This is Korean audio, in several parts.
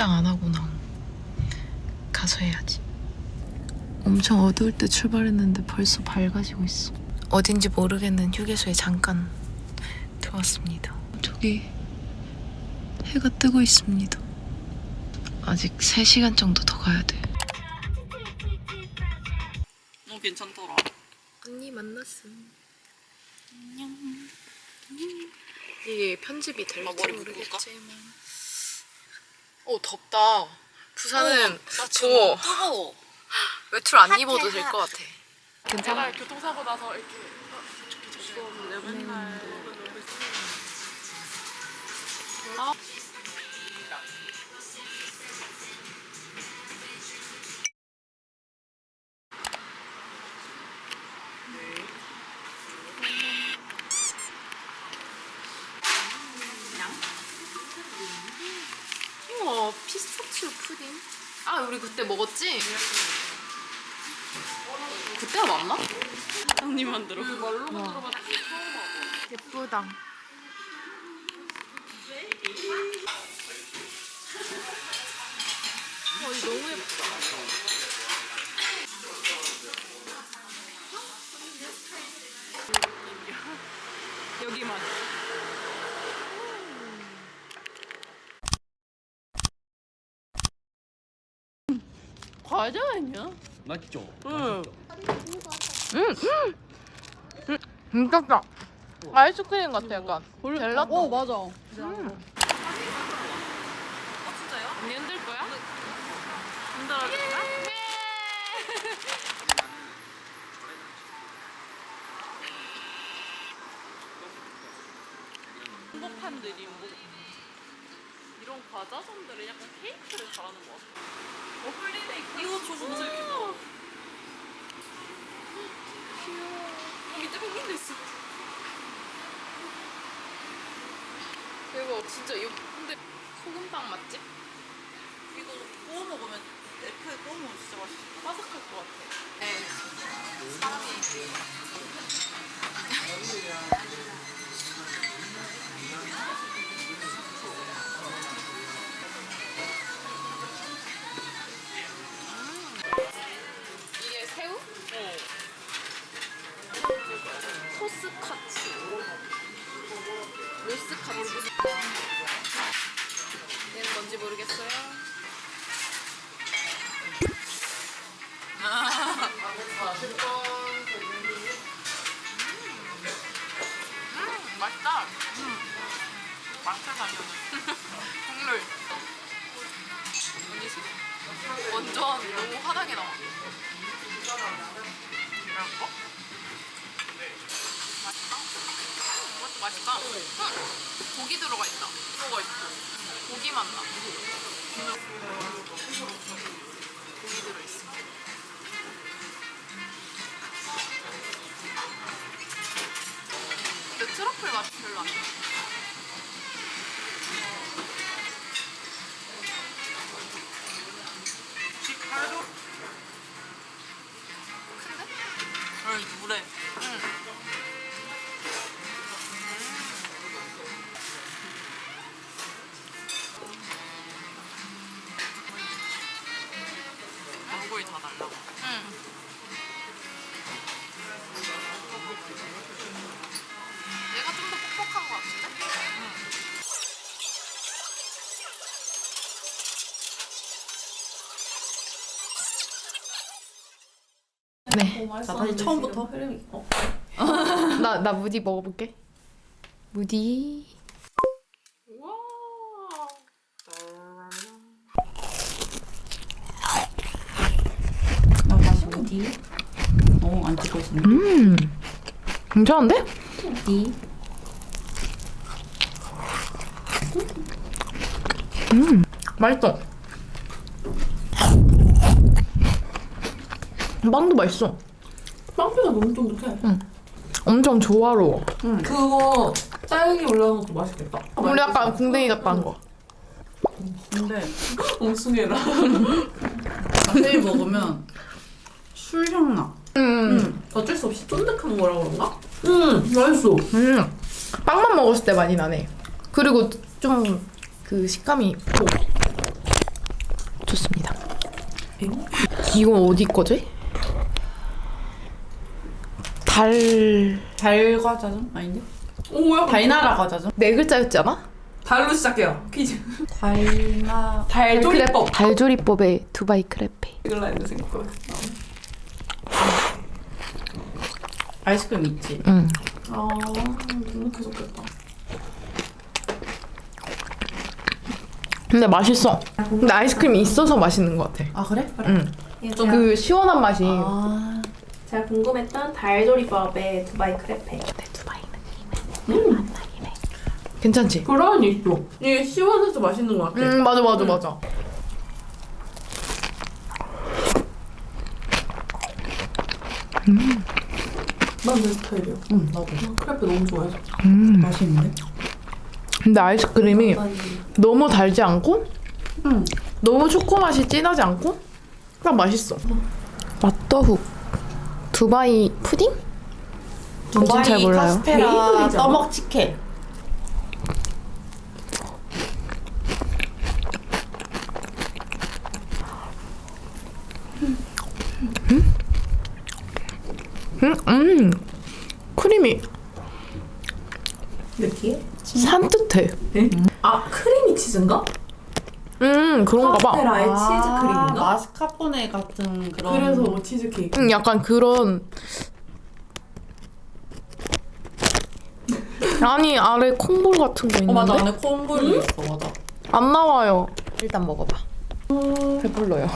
식당 안 하구나. 가서 해야지. 엄청 어두울 때 출발했는데 벌써 밝아지고 있어. 어딘지 모르겠는 휴게소에 잠깐 들어왔습니다. 저기 해가 뜨고 있습니다. 아직 3시간 정도 더 가야 돼. 어 괜찮더라. 언니 만났음. 안녕. 이게 편집이 될지 묶을까? 모르겠지만. 어 덥다. 부산은 나 더워. 뜨거워. 외출 안 입어도 될 것 같아. 내가 교통사고 나서 이렇게 내가 맨날 먹었지? 그때가 맞나? 사장님 만들어. 예쁘다. 어, 이 너무 예쁘다. 여기만. 과자 아니야? 맞죠? 응. 진짜 아이스크림 같아 약간. 젤라또. 어 맞아. 음. 언니 흔들 거야? 흔들어줄 거야? 홍보판들 이뭐 이런 과자선들은 약간 케이크를 잘하는 것 같아. 어, 홀리데이 이거 저 진짜 봐. 귀여워. 여기 땡긴데 있어. 대박 진짜 이 근데 소금빵 맛집? 이거 구워 먹으면 애플 구워 먹으면 진짜 맛있어. 바삭할 것 같아. 네. 이 네. 자, 다시 처음부터. 어. 나, 나 무디 먹어볼게. 무디. 와. 나 다시 어디? 어, 안 찍고 있었네. 음. 괜찮은데? 어디? 맛있어. 빵도 맛있어. 빵피가 너무 쫀득해. 엄청 조화로워. 그거 딸기 올라온 것도 맛있겠다. 우리 약간 궁뎅이 같다 한 거. 근데 엉숭이라. 자세히 먹으면 술향 나. 음. 응. 어쩔 수 없이 쫀득한 거라 그런가? 응, 맛있어. 음. 빵만 먹었을 때 많이 나네. 그리고 좀 그 식감이 이건 어디 거지? 달... 달 과자전 아닌데? 오야 달나라 과자전? 네 글자였지 않아? 달로 시작해요 퀴즈 달나 달조리법 달조리법의 두바이 크레페 이걸로 했는데 생각보다 아이스크림 있지? 응 아 너무 계속했다 근데 맛있어 근데 아이스크림이 있어서 맛있는 것 같아 아 그래? 응. 좀그 시원한 맛이 아 제가 궁금했던 달조리법의 두바이 크레페. 괜찮지? 브라운이 있어 이게 시원해서 맛있는 것 같아. 음 맞아 맞아 맞아. 난내 스타일이야 응 나도. 크레페 너무 좋아해서. 음. 맛있는데? 근데 아이스크림이 너무 달지 않고? 응 너무 초코 맛이 진하지 않고? 딱 맛있어. 맛더훅 두바이 푸딩? 잘 몰라요 카스테라 베이글이잖아. 떠먹 치케 음, 음 크림이 느끼해? 산뜻해 아 크리미 치즈인가? 음 그런가 봐. 카스테라의 치즈 크림인가? 마스카포네 같은 그런 그래서 뭐 치즈 케이크. 음, 약간 그런. 아니 아래 콩볼 같은 거 있는데? 어 맞아 안에 콩볼도 있어. 맞아. 안 나와요. 일단 먹어봐. 배불러요.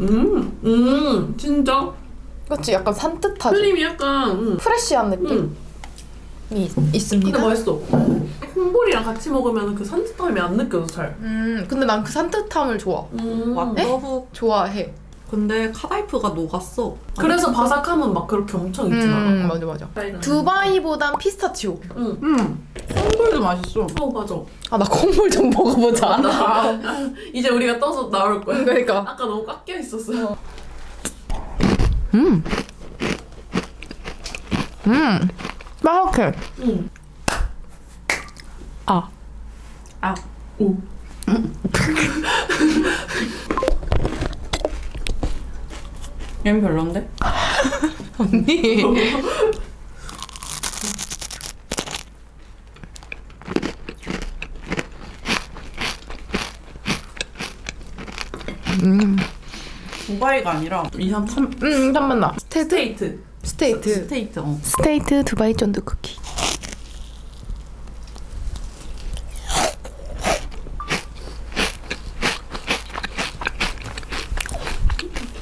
음, 음, 진짜? 그렇지 약간 산뜻하지? 크림이 약간 음, 프레쉬한 느낌이 음. 있습니다. 근데 맛있어 콩볼이랑 같이 먹으면 그 산뜻함이 안 느껴져 잘. 음 근데 난 그 산뜻함을 좋아. 음. 왓더훅 좋아해. 근데 카다이프가 녹았어. 그래서 바삭함은 막 그렇게 엄청 있진 않아. 음 맞아 맞아. 두바이보단 피스타치오. 응. 응 콩볼도 맛있어. 어 맞아. 아 나 콩볼 좀 먹어보자. 이제 우리가 떠서 나올 거야. 그러니까. 아까 너무 꽉껴 있었어 음. 음. 바삭해. 응. 아. 아 오. 얘는 별론데? 언니. 음. 두바이가 아니라 2, 3, 3 음, 잠깐만 나. 스테이트. 스테이트 스테이트. 스테이트 어. 스테이트 두바이 쫀득 쿠키.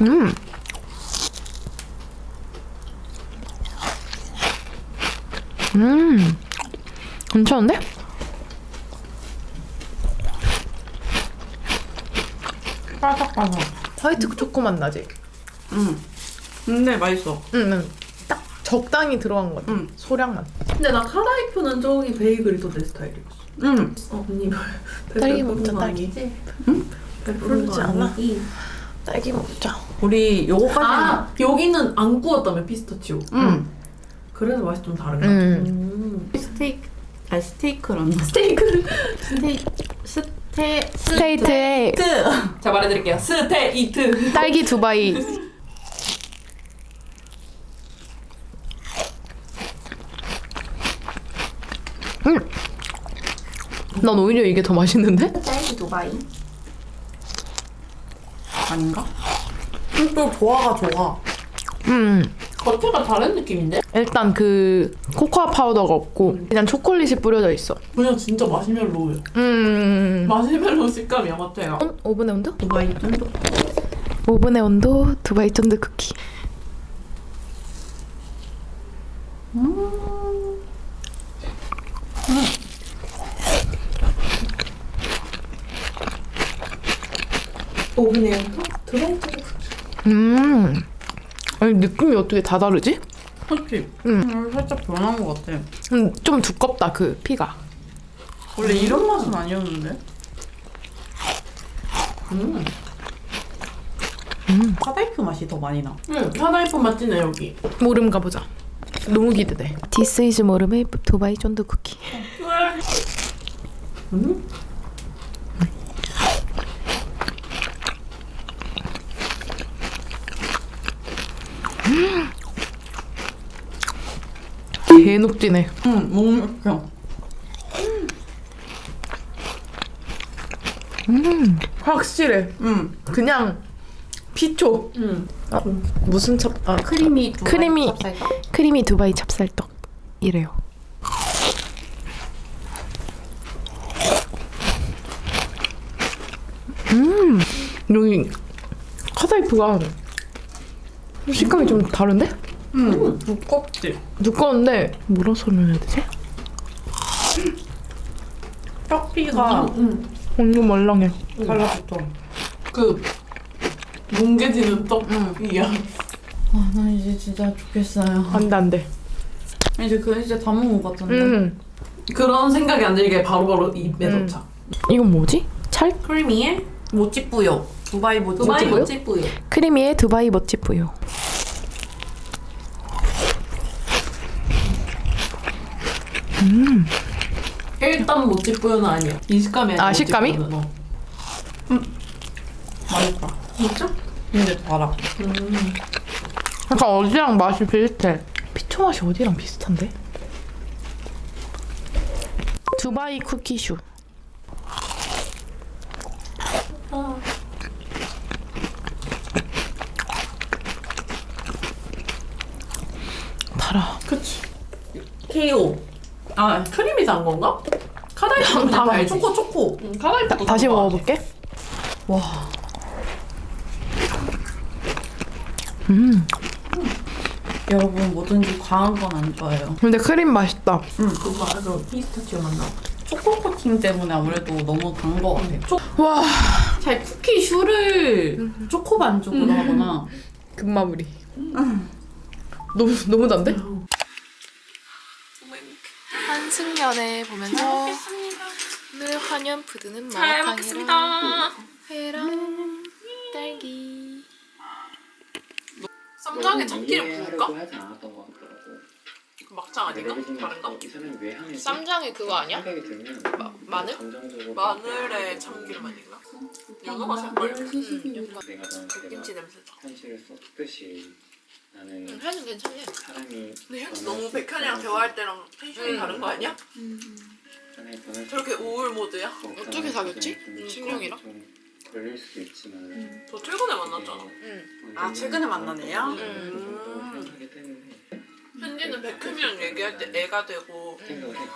음. 음. 괜찮은데? 바삭바삭 화이트 초코 맛 나지? 응 근데 맛있어 응, 응. 딱 적당히 들어간 것 같아. 응. 소량만. 근데 나 카다이프는 저기 베이글이 더 내 스타일이었어 응어 언니 딸기 먹자, 거 딸기. 응? 배부른 거 않아? 아니지? 딸기 먹자. 우리 요거까지 아 여기는 안 구웠다며 피스타치오 응 그래서 맛이 좀 다른가? 음. 스테이크 아 스테이크란다 스테이크 스테이 스테 스테이트에 스테이크 자 말해드릴게요 스테이트 딸기 두바이. 음. 난 오히려 이게 더 맛있는데? 딸기 두바이. 아닌가? 음, 또 조화가 좋아 음. 겉에가 다른 느낌인데? 일단 그 코코아 파우더가 없고 그냥 초콜릿이 뿌려져 있어. 그냥 진짜 마시멜로우야 음. 마시멜로우 식감이야 겉에가 온- 오븐의 온도? 두바이 쫀득 오븐의 온도 두바이 쫀득 쿠키. 오븐에 또 들어있죠 음. 아니 느낌이 어떻게 다 다르지? 그렇지 응. 음, 살짝 변한 것 같아 음, 좀 두껍다 그 피가. 원래 이런 맛은 아니었는데 음. 카다이프 맛이 더 많이 나 응 카다이프 맛지네 여기 모름 가보자. 너무 기대돼. 디스 이즈 모름의 두바이 쫀득 쿠키. 음? 녹지네. 응, 묵묵혀. 확실해. 응. 그냥 피초. 응. 아, 무슨 찹? 아 크리미 두바이 크리미. 찹쌀떡. 크리미 두바이 찹쌀떡 이래요. 음, 여기 카사이프가 식감이 좀 다른데? 응, 두껍지. 두꺼운데 뭐라 설명해야 되지? 떡피가 완전 말랑해. 달라붙어. 그 뭉개지는 떡이야. 아, 나 이제 진짜 좋겠어요. 안돼 안돼. 이제 그 이제 다 먹은 것 같은데. 음, 그런 생각이 안 들게 바로바로 입에 음. 넣자. 이건 뭐지? 찰 크리미에 모찌뿌요. 두바이 모찌. 두바이 뭐요? 멋지뿌요. 크리미의 두바이 멋지뿌요. 일단 멋지뿌요는 아니야. 이 식감이 아니야. 아, 식감이? 멋지뿌요는. 어. 맛있다. 진짜? 근데 달아. 약간 어디랑 맛이 비슷해. 피초 맛이 어디랑 비슷한데? 두바이 쿠키슈. 달아. 그치. KO. 아 크림이 단 건가? 카다이프 그냥 다 달지. 초코 초코. 응, 카다이프 다시 먹어볼게. 여러분 뭐든지 과한 건 안 좋아해요. 근데 크림 맛있다. 그거 맞아. 피스타치오 맛 나. 초코 코팅 때문에 아무래도 너무 단 거 같아. 초... 와. 잘 쿠키 슈를 초코 반죽으로 하거나 금마무리. 너무 너무 단데? 한승연애 보면서 오늘 환연 푸드는 마라탕이랑 회랑 딸기. 쌈장에 참기름 부을까? 하지 않았던 것 같더라고. 막장 아닌가? 다른가? 이 사람이 왜 하는지 쌈장에 그거 아니야? 생각이 들면 마- 마늘? 감정적으로 마늘에 참기름 아닌가? 연어 맛일걸? 응, 내가 너한테 김치 막 냄새 나. 현실을 썼듯이 나는 응, 현은 괜찮네. 사람이 근데 현지 너무 수 백현이랑 대화할 때랑 텐션이 응. 다른 거 아니야? 수 저렇게 우울 모드야? 또 어떻게 사귀었지? 좀 걸릴 수도 있지만 저 최근에 만났잖아. 응. 아, 최근에 만난 애야? 음. 현지는 백현이랑 얘기할 때 애가 되고 해.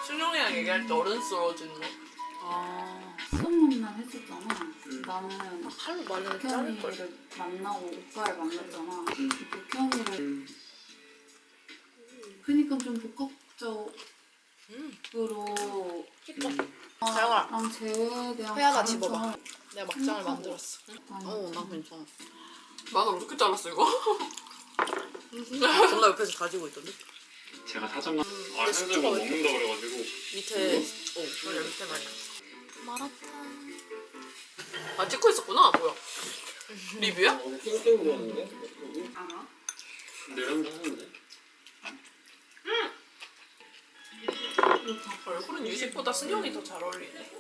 순영이랑 얘기할 때 어른스러워지는 거. 아, 만남 했었잖아. 나는 칼로 마늘을 자를 걸. 백현이를 만나고 오빠를 만났잖아. 음. 백현이를 음. 그니까 좀 복합적으로 음. 음. 사영아, 랑 대한 회 감정- 집어봐. 내가 막장을 만들었어. 아니, 어, 나 괜찮아. 마늘 어떻게 잘랐어 이거? 존나 옆에서 가지고 있던데. 제가 사전 아, 현지가 뭐 먹는다 그래가지고 밑에 어, 맞아 밑에 말이야. 마라탕. 아 찍고 있었구나 뭐야? 리뷰야? 땡땡 하는데 얼굴은 유식보다 승용이 더 잘 어울리네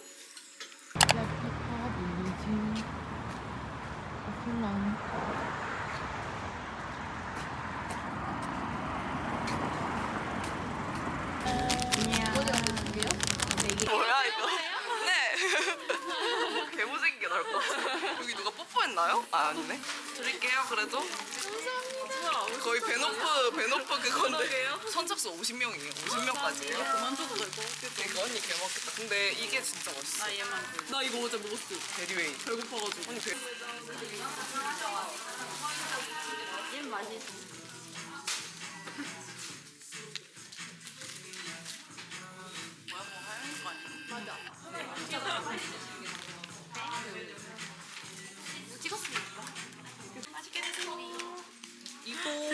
이거? 네. 개무생긴 게 나올 것 같아. 여기 뽀뽀했나요? 아 아니네. 드릴게요 그래도. 감사합니다. 거의 베노프 베노프 그건데. 선착순 50명이에요. 50명까지예요. 그만둬도 될 것 같아. 이거 언니 개 먹겠다. 근데 이게 진짜 맛있어. 나 얘만. 나 이거 어제 먹었어. 베리웨이. 배고파가지고. 언니 배. 이거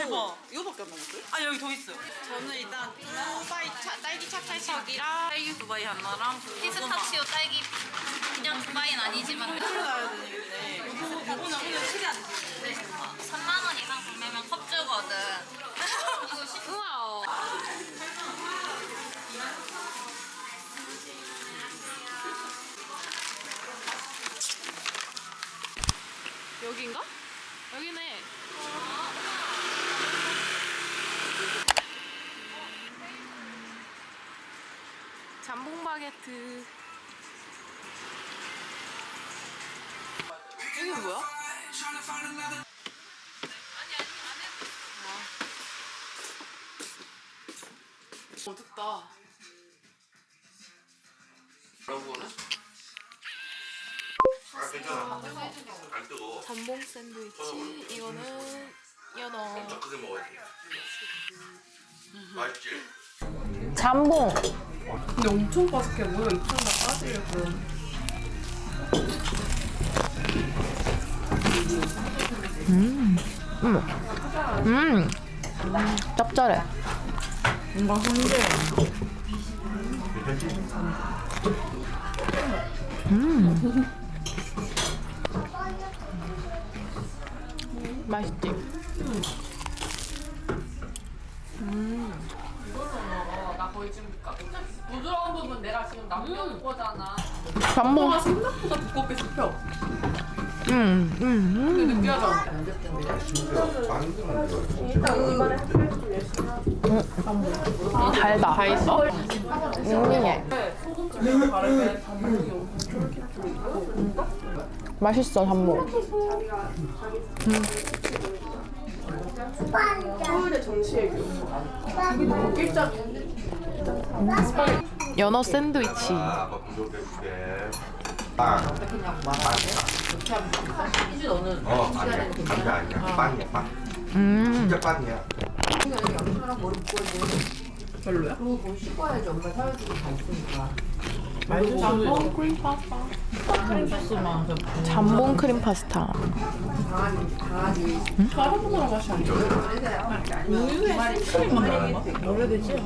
대박. 이거밖에 안 남았어요? 아 여기 더 있어요. 저는 일단 두바이 차, 딸기 차칼떡이랑 딸기 두바이 하나랑 피스타치오 딸기 그냥 두바이는 아니지만 나야 되는데 이거는 오늘 술이 안 돼. 3만 원 이상 구매면 컵 주거든. 우와. 여긴가? 여기네. 바게트. 이게 뭐야? 어둡다. 잠봉 샌드위치. 이거는 연어. 크게 먹어야 돼. 맛있지? 잠봉. 근데 엄청 바삭해 보여. 입술만 빠지려고. 음. 짭짤해. 뭔가 훈계. 맛있지? 나 거의 지금 부드러운 부분 내가 지금 남겨놓은 거잖아. 잠봉. 뭐가 생각보다 두껍게 씹혀. 음, 음, 근데 느끼하지 않아. 음. 달다. 다 있어? 단무지 엄청 쫄깃쫄깃. 맛있어, 잠봉. 서울의 정치의 교. 여기 너무 일자. 연어 샌드위치. 아빠 부족해 줄게. 빵. 그냥 이제 너는 어, 아니야. 감자 아니야. 빵이야, 빵. 음. 진짜 빵이야. 별로야? 잠봉 크림 파스타. 크림 소스만 그 잠봉 크림 파스타. 다른 거랑 맛이 안 나. 우유에 생크림만? 뭐라 해야 되지?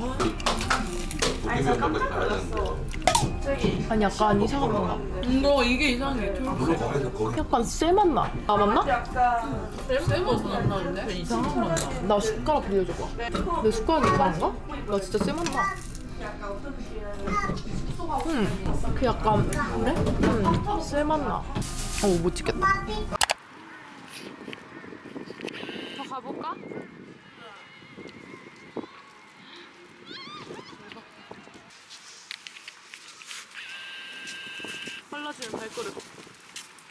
먹어도 가야 되는데. 아니, 약간 이상한 맛 나. 이거 이게 이상해. 물론 거기서 거기 약간 쎄맛 나. 아, 맞나? 안 나는데? 이상한 맛 나. 나 숟가락 빌려줘봐. 내 숟가락이 이상한가? 나 진짜 쎄맛 나. 응, 그 약간 그래? 응, 쎄맛 나. 어, 못 찍겠다. 더 가볼까? 빨라지는 발걸음.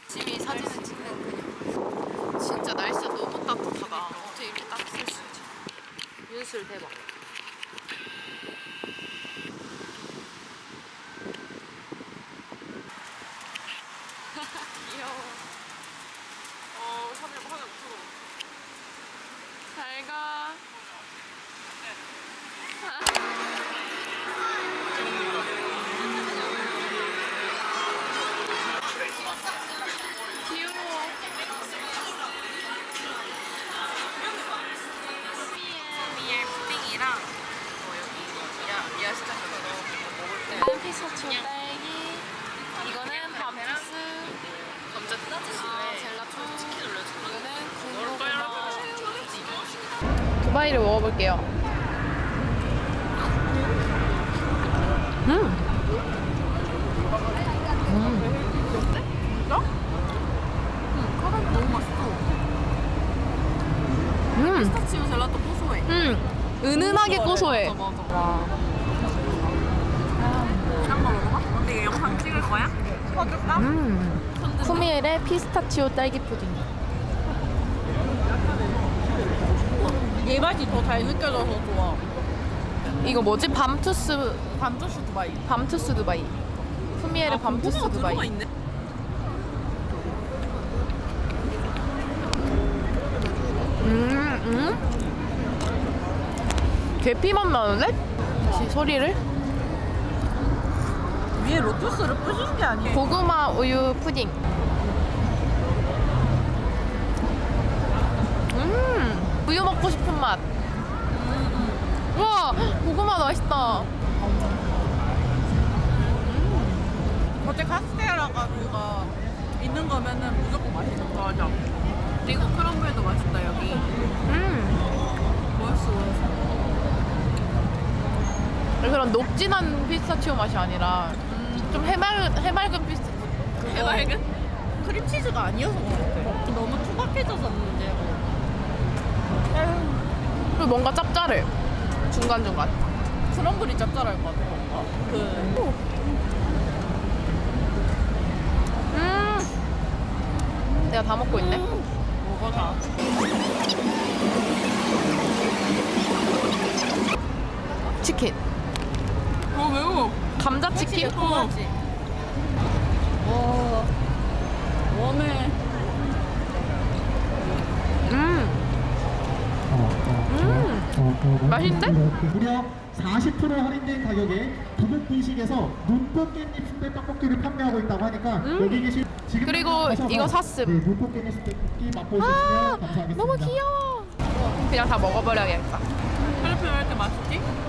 집이 사진을 찍는 그냥. 진짜 날씨가 너무 따뜻하다. 어떻게 이렇게 따뜻할 수 있지? 윤술 대박. 귀여워. 어, 하늘 하늘 무서워. 잘 가. 귀여워. 미엘 푸딩이랑 뭐 여기 미아 미아 시장에서 먹을 때 피스타치오 딸기. 이거는 밤투스. 감자. 아, 젤라또. 치킨 올려주는 이거는 군고구마. 두바이를 먹어볼게요. 음. 음. 피스타치오 젤라또 고소해. 음. 은은하게 고소해. 맞아, 맞아. 이런 거 먹어봐? 근데 이거 거야? 음. 쿠미엘의 피스타치오 딸기 푸딩. 얘 맛이 더 잘 느껴져서 좋아. 이거 뭐지? 밤투스 반조슈 두바이. 밤투스 두바이. 쿠미엘의 밤투스 고구마 두바이. 들어가 있네. 음, 음. 계피 맛 나는데? 다시 소리를. 위에 로투스를 뿌신 게 아니에요. 고구마 우유 푸딩. 음, 우유 먹고 싶은 맛. 우와, 고구마 맛있다. 어제 카스테라가 우리가 있는 거면은 무조건 맛있는 거 맞아. 그리고 크럼블도 맛있다 여기. 음, 맛있어 맛있어. 그런 녹진한 피스타치오 맛이 아니라 좀 해맑은 해맑은 피스타. 해맑은? 크림치즈가 아니어서 그런 것 같아. 너무 투박해져서 문제고. 그리고 뭔가 짭짤해. 중간 중간. 크럼블이 짭짤할 것 같아 뭔가 그 음. 내가 다 먹고 있네. 뭐가 다 치킨. 어 매워 감자 치킨. 와 웜해 음. 음. 맛있는데? 무려 40% 할인된 가격에 부북 분식에서 눈꽃 깻잎 순대 떡볶이를 판매하고 있다고 하니까 여기 계신 지금 음. 그리고 가셔서 이거 샀음. 네, 눈꽃 깻잎 순대 떡볶이 맛보시면 감사하겠습니다. 너무 귀여워. 그냥 다 먹어버려야겠다. 필리핀 왜 이렇게 맛있지?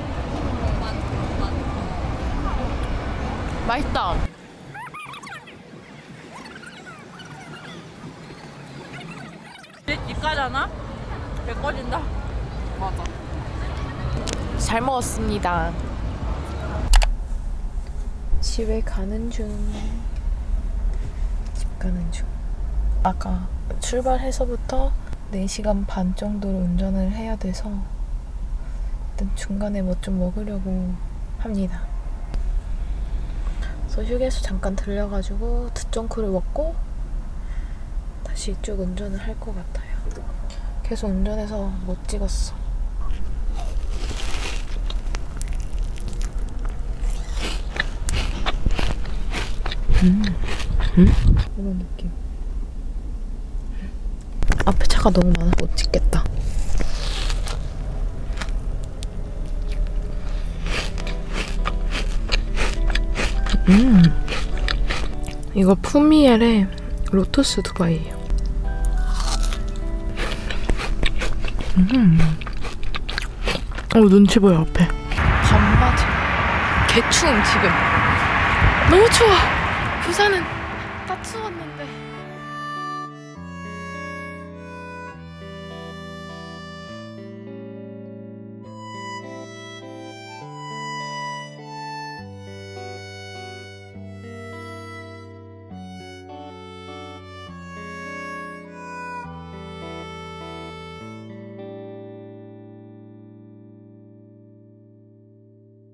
맛있다. 집 가잖아? 배 꺼진다 맞아 잘 먹었습니다. 집에 가는 중. 집 가는 중. 아까 출발해서부터 4시간 반 정도로 운전을 해야 돼서 일단 중간에 뭐 좀 먹으려고 합니다. 그래서 휴게소 잠깐 들려가지고 두쫑크를 먹고 다시 쭉 운전을 할 것 같아요. 계속 운전해서 못 찍었어. 이런 느낌. 앞에 차가 너무 많아 못 찍겠다. 음. 이거 푸미엘의 로터스 두바이예요. 음. 어 눈치 보여 앞에. 반바지. 개추움 지금. 너무 추워. 부산은.